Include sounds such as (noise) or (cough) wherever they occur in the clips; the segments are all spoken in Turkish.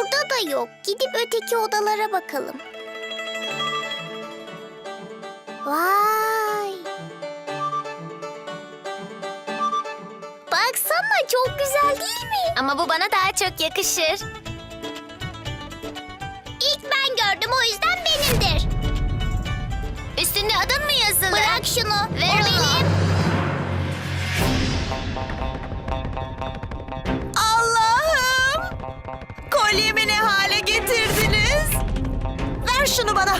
Burada da yok. Gidip öteki odalara bakalım. Vay. Baksana çok güzel değil mi? Ama bu bana daha çok yakışır. İlk ben gördüm o yüzden benimdir. Üstünde adın mı yazılı? Bırak şunu. Ver o onu. benim. Kolyemi ne hale getirdiniz? Ver şunu bana.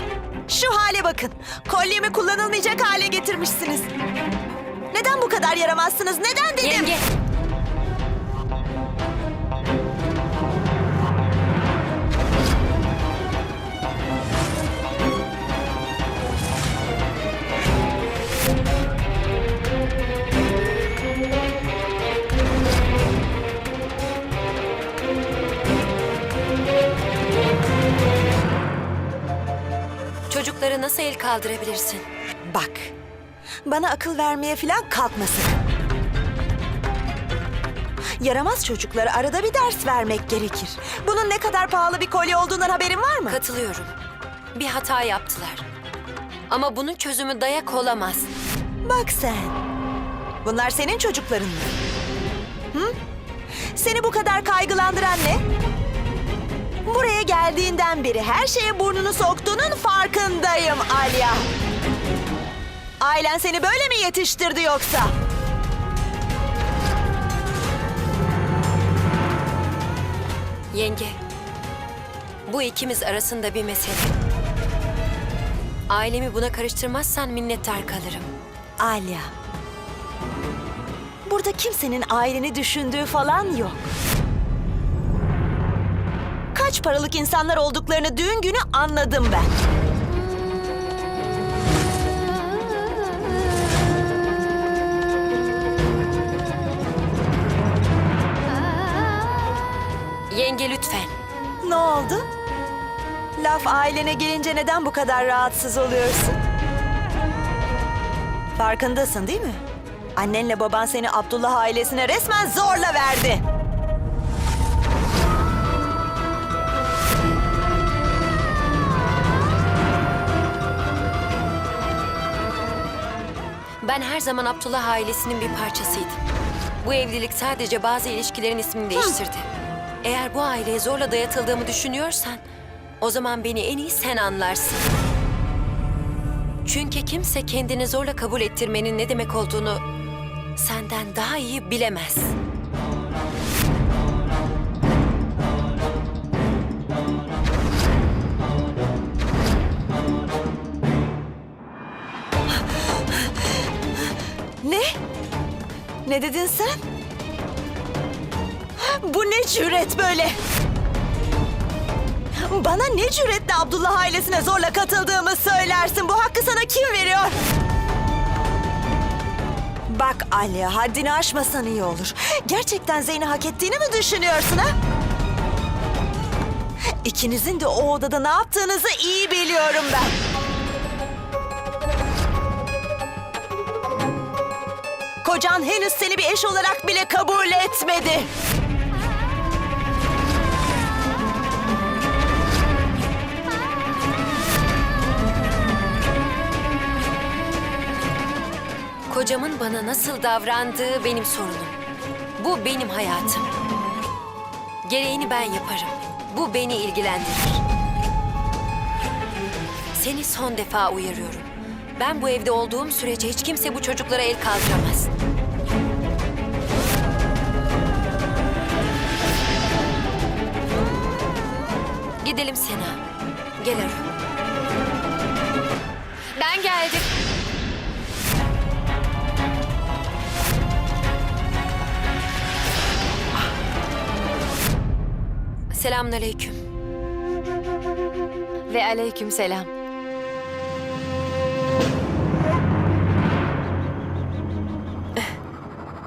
Şu hale bakın. Kolyemi kullanılmayacak hale getirmişsiniz. Neden bu kadar yaramazsınız? Neden dedim? Yenge. Çocuklara nasıl el kaldırabilirsin? Bak. Bana akıl vermeye falan kalkmasın. Yaramaz çocuklara arada bir ders vermek gerekir. Bunun ne kadar pahalı bir kolye olduğundan haberin var mı? Katılıyorum. Bir hata yaptılar. Ama bunun çözümü dayak olamaz. Bak sen. Bunlar senin çocukların mı? Hı? Seni bu kadar kaygılandıran ne? Buraya geldiğinden beri her şeye burnunu soktuğunun farkındayım Alya. Ailen seni böyle mi yetiştirdi yoksa? Yenge, bu ikimiz arasında bir mesele. Ailemi buna karıştırmazsan minnettar kalırım. Alya. Burada kimsenin aileni düşündüğü falan yok. Kaç paralık insanlar olduklarını düğün günü anladım ben. Yenge lütfen. Ne oldu? Laf ailene gelince neden bu kadar rahatsız oluyorsun? Farkındasın değil mi? Annenle baban seni Abdullah ailesine resmen zorla verdi. Ben her zaman Abdullah ailesinin bir parçasıydım. Bu evlilik sadece bazı ilişkilerin ismini değiştirdi. Eğer bu aileye zorla dayatıldığımı düşünüyorsan, o zaman beni en iyi sen anlarsın. Çünkü kimse kendini zorla kabul ettirmenin ne demek olduğunu senden daha iyi bilemez. Ne? Ne dedin sen? Bu ne cüret böyle? Bana ne cüretle Abdullah ailesine zorla katıldığımı söylersin. Bu hakkı sana kim veriyor? Bak Alya, haddini aşmasan iyi olur. Gerçekten Zeyn'i hak ettiğini mi düşünüyorsun ha? İkinizin de o odada ne yaptığınızı iyi biliyorum ben. Kocan henüz seni bir eş olarak bile kabul etmedi. Kocamın bana nasıl davrandığı benim sorunum. Bu benim hayatım. Gereğini ben yaparım. Bu beni ilgilendirir. Seni son defa uyarıyorum. Ben bu evde olduğum sürece hiç kimse bu çocuklara el kaldıramaz. Gidelim Sena. Gel Arun. Ben geldim. Selamünaleyküm. Ve aleyküm selam.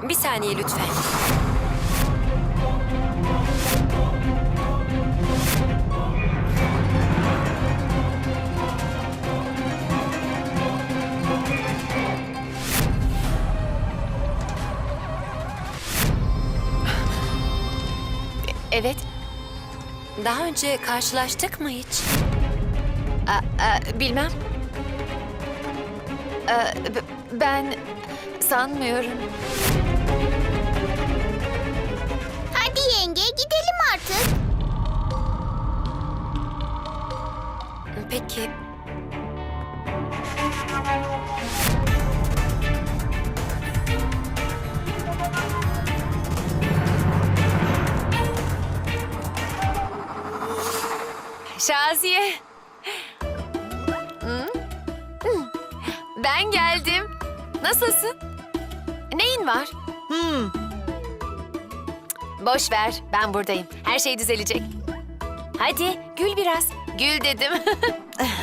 Bir saniye lütfen. Evet. Daha önce karşılaştık mı hiç? Aa, aa, bilmem. B- ben sanmıyorum. Peki. Şaziye. Ben geldim. Nasılsın? Neyin var? Hmm, Boş ver, ben buradayım. Her şey düzelecek. Hadi gül biraz. Gül dedim. (laughs)